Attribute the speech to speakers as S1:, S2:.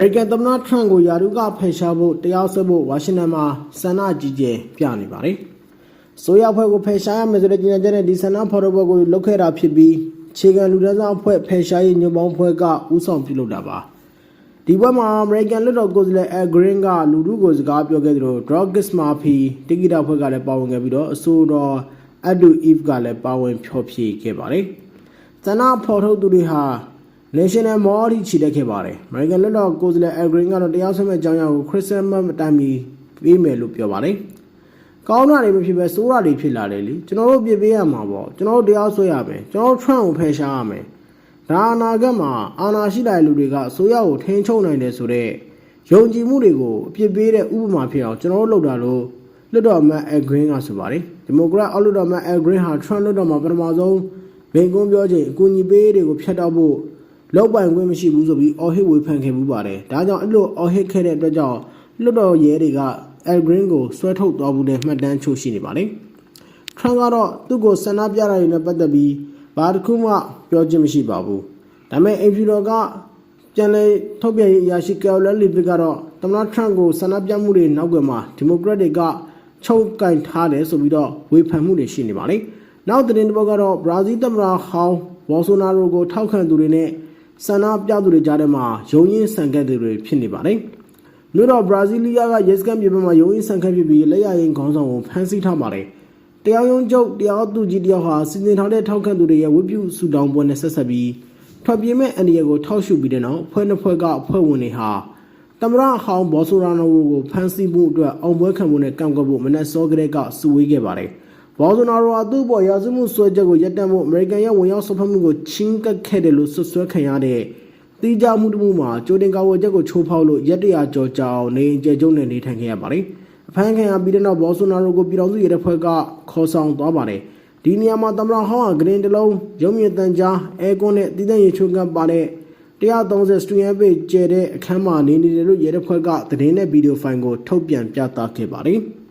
S1: အမေရိကန်သမ္မတထရန့်ကိုယာရုကဖယ်ရှားဖို့တရားစွဲဖို့ဝါရှင်တန်မှာဆန္ဒကြီးကျယ်ပြနေပါတယ်။ဆိုရဖွဲ့ကိုဖယ်ရှားရမယ်ဆိုတဲ့ကြေညာချက်နဲ့ဒီဆန္ဒဖော်ထုတ်ပွဲကိုလုပ်ခဲ့တာဖြစ်ပြီးခြေခံလူဒန်းစားအဖွဲ့ဖယ်ရှားရေးညွှန်ပေါင်းဖွဲ့ကဦးဆောင်ပြုလုပ်တာပါ။ဒီဘက်မှာအမေရိကန်လွှတ်တော်ကိုယ်စားလှယ်အဂရင်းကလူထုကိုစကားပြောခဲ့သလို Drugis Mafia တိကိတာဖွဲ့ကလည်းပါဝင်ခဲ့ပြီးတော့အဆိုတော်အဒူအီဖ်ကလည်းပါဝင်ဖျော်ဖြေခဲ့ပါတယ်။ဆန္ဒဖော်ထုတ်သူတွေဟာ National Mall ထိချီတက်ခဲ့ပါတယ်။ American လွှတ်တော်ကိုယ်စားလှယ် Agreen ကတော့တရားစွဲမဲ့အကြောင်းအရာကို Christmas မတိုင်မီပေးမယ်လို့ပြောပါတယ်။ကောင်းတာတွေမဖြစ်ပဲစိုးတာတွေဖြစ်လာတယ်လေ။ကျွန်တော်တို့ပြစ်ပေးရမှာပေါ့။ကျွန်တော်တို့တရားစွဲရမယ်။ကျွန်တော်တို့ Trump ကိုဖယ်ရှားရမယ်။ဒါအနာဂတ်မှာအာဏာရှိတဲ့လူတွေကအစိုးရကိုထိန်းချုပ်နိုင်တယ်ဆိုတော့ယုံကြည်မှုတွေကိုအပြစ်ပေးတဲ့ဥပမာဖြစ်အောင်ကျွန်တော်တို့လုပ်တာလို့လွှတ်တော်အမတ် Agreen ကဆိုပါတယ်။ Democrat အောက်လွှတ်တော်အမတ် Agreen ဟာ Trump လွှတ်တော်မှာပထမဆုံးမိန့်ခွန်းပြောချိန်အကူအညီပေးတွေကိုဖျက်တောက်ဖို့ လောက်ပိုင်ခွင့်မရှိဘူးဆိုပြီးအော်ဟစ်ဝေဖန်ခဲ့မှုပါတယ်။ဒါကြောင့်အဲ့လိုအော်ဟစ်ခဲ့တဲ့အတွက်ကြောင့်လွတ်တော်ရဲတွေက El Green ကိုဆွဲထုတ်သွားမှုနဲ့မှတ်တမ်းချို့ရှိနေပါတယ်။ Trump ကတော့သူ့ကိုဆန္ဒပြတာတွေနဲ့ပတ်သက်ပြီးဘာတစ်ခုမှပြောခြင်းမရှိပါဘူး။ဒါပေမဲ့အင်ဖီတော်ကပြန်လည်ထုတ်ပြန်ရေးအရာရှိကယ်လလီဗစ်ကတော့သမ္မတ Trump ကိုဆန္ဒပြမှုတွေနောက်ကွယ်မှာဒီမိုကရက်တွေကချုပ်ကင်ထားတယ်ဆိုပြီးတော့ဝေဖန်မှုတွေရှိနေပါတယ်။နောက်သတင်းတစ်ပုဒ်ကတော့ဘရာဇီးသမ္မတဟောင်းဘော်ဆိုနာရိုကိုထောက်ခံသူတွေနဲ့ ဆန္ဒပြသူတွေကြားထဲမှာယုံရင်းဆန်ခတ်သူတွေဖြစ်နေပါတယ်။မြို့တော်ဘရာဇီးလီးယားကရဲစခန်းပြည်ပမှာယုံရင်းဆန်ခတ်ဖြစ်ပြီးလက်ရရင်ခေါင်းဆောင်ကိုဖမ်းဆီးထားပါတယ်။တရားရုံးချုပ်တရားသူကြီးတယောက်ဟာစီစဉ်ထားတဲ့ထောက်ခံသူတွေရဲ့ဝိပုစုတောင်းပွဲနဲ့ဆက်ဆက်ပြီးထွက်ပြေးမဲ့အန်ဒီယာကိုထောက်ရှုပြီးတဲ့နောက်ဖွဲ့နှစ်ဖွဲ့ကအဖွဲ့ဝင်တွေဟာတမရဟောင်းဘော်ဆိုရာနိုကိုဖမ်းဆီးမှုအတွက်အောင်ပွဲခံမှုနဲ့ကန့်ကွက်ဖို့မနက်စောကလေးကစုဝေးခဲ့ပါတယ်။ ဘော်ဇိုနာရိုအသူ့ပေါ်ရာဇဝမှုဆွဲချက်ကိုရပ်တန့်ဖို့အမေရိကန်ရဲ့ဝင်ရောက်ဆွဖက်မှုကိုချင်းကပ်ခဲ့တယ်လို့ဆွဆွဲခံရတဲ့တိကျမှုတစ်မှုမှာကြိုတင်ကာဝယ်ချက်ကိုချိုးဖောက်လို့ရက်တရာကြောကြာအောင်နေအကျယ်ကျုံနဲ့နေထိုင်ခဲ့ရပါတယ်။အဖမ်းခံရပြီးတဲ့နောက်ဘော်ဇိုနာရိုကိုပြည်တော်စုရဲတပ်ဖွဲ့ကခေါ်ဆောင်သွားပါတယ်။ဒီနေရာမှာသမ္မတဟောင်းကဂရင်းတလုံးရုံမြင့်တန်ကြားအဲကွန်းနဲ့တည်တဲ့ရေချိုးကပ်ပါတဲ့130စတူဒီယိုပေကျဲတဲ့အခန်းမှာနေနေတယ်လို့ရဲတပ်ဖွဲ့ကသတင်းနဲ့ဗီဒီယိုဖိုင်ကိုထုတ်ပြန်ပြသခဲ့ပါတယ်။